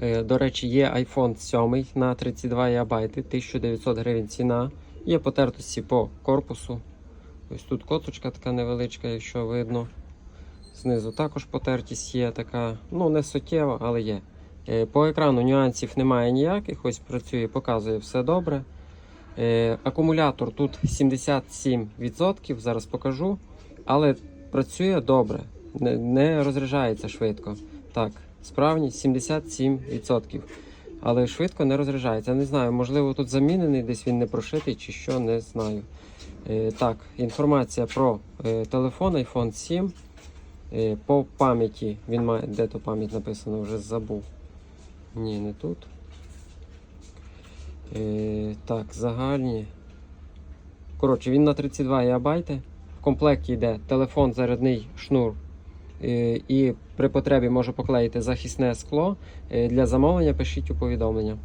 Е, До речі, є iPhone 7 на 32 ГБ, 1900 гривень ціна. Є потертості по корпусу. Ось тут коточка така невеличка, якщо видно. Знизу також потертість є така, ну не суттєва, але є. Е, По екрану нюансів немає ніяких, ось працює, показує все добре. Е, Акумулятор тут 77%, зараз покажу, але працює добре, не, розряджається швидко. Так, справність 77%. Але швидко не розряджається. Не знаю, можливо, тут замінений, десь він не прошитий чи що, не знаю. Е, так, інформація про е, телефон iPhone 7. Е, по пам'яті він має. Де то пам'ять написано, вже забув. Ні, не тут. Так, загальні. Коротше, він на 32 ГБ. В комплекті йде телефон, зарядний шнур. Е, і при потребі можу поклеїти захисне скло. Е, для замовлення пишіть у повідомлення.